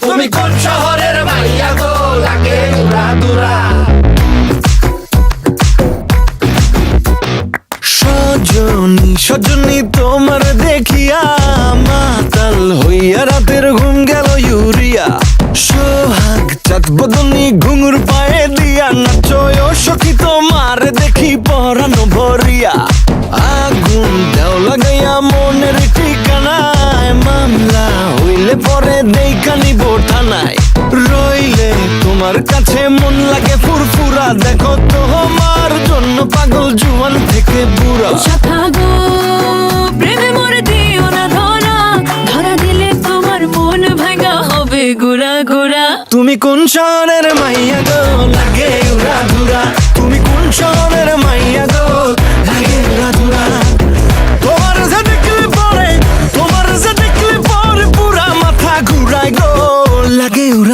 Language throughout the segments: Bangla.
তুমি কোন শহরের মাইয়া গো? সজনী সজনী তোমার দেখিয়া মাতাল হইয়া রাতের ঘুম গেল ইউরিয়া। সোহাগ, চাঁদ বদনি, ঘুঙুর পায়ে দিয়া নাচয়, সখী তোমার দেখি পরানো হইলে পরে থানায়। রইলে তোমার কাছে মন লাগে ফুরফুরা। দেখো তোমার জন্য পাগল জুয়ান থেকে বুড়া। প্রেমে মরে দিও না ধরা। ধরা দিলে তোমার মন ভাঙা হবে গোড়া গোড়া তুমি কোন শহরের মাইয়া গো? লাগে উড়া ধুরা তুমি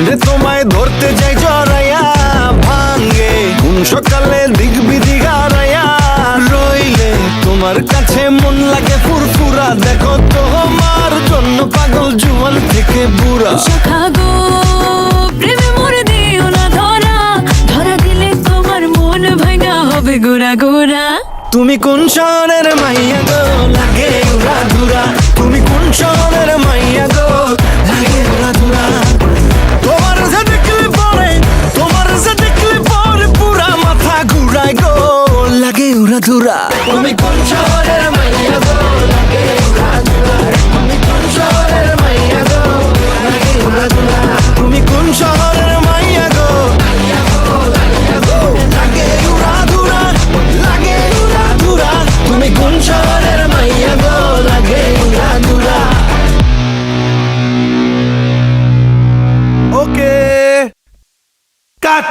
স্বপ্নে তোমায় ধরতে যাই জড়াইয়া ভাঙ্গে কোন সকালে দিক বিধি গারাইয়া রইলে তোমার কাছে মন লাগে ফুরফুরা। দেখো তোমার জন্য পাগল জুয়ান থেকে বুড়া। গো প্রেমে মরে দিও না ধরা। ধরা দিলে তোমার মন ভাঙা হবে গোড়া গোড়া। তুমি কোন শহরের মাইয়া গো লাগে উড়া বন্ধুরা। তুমি কোন শহরের মাইয়া গো তুমি লাগে উড়া লাগে তুমি কোন শহরের মাইয়া গো লাগে উড়া ওকে কাট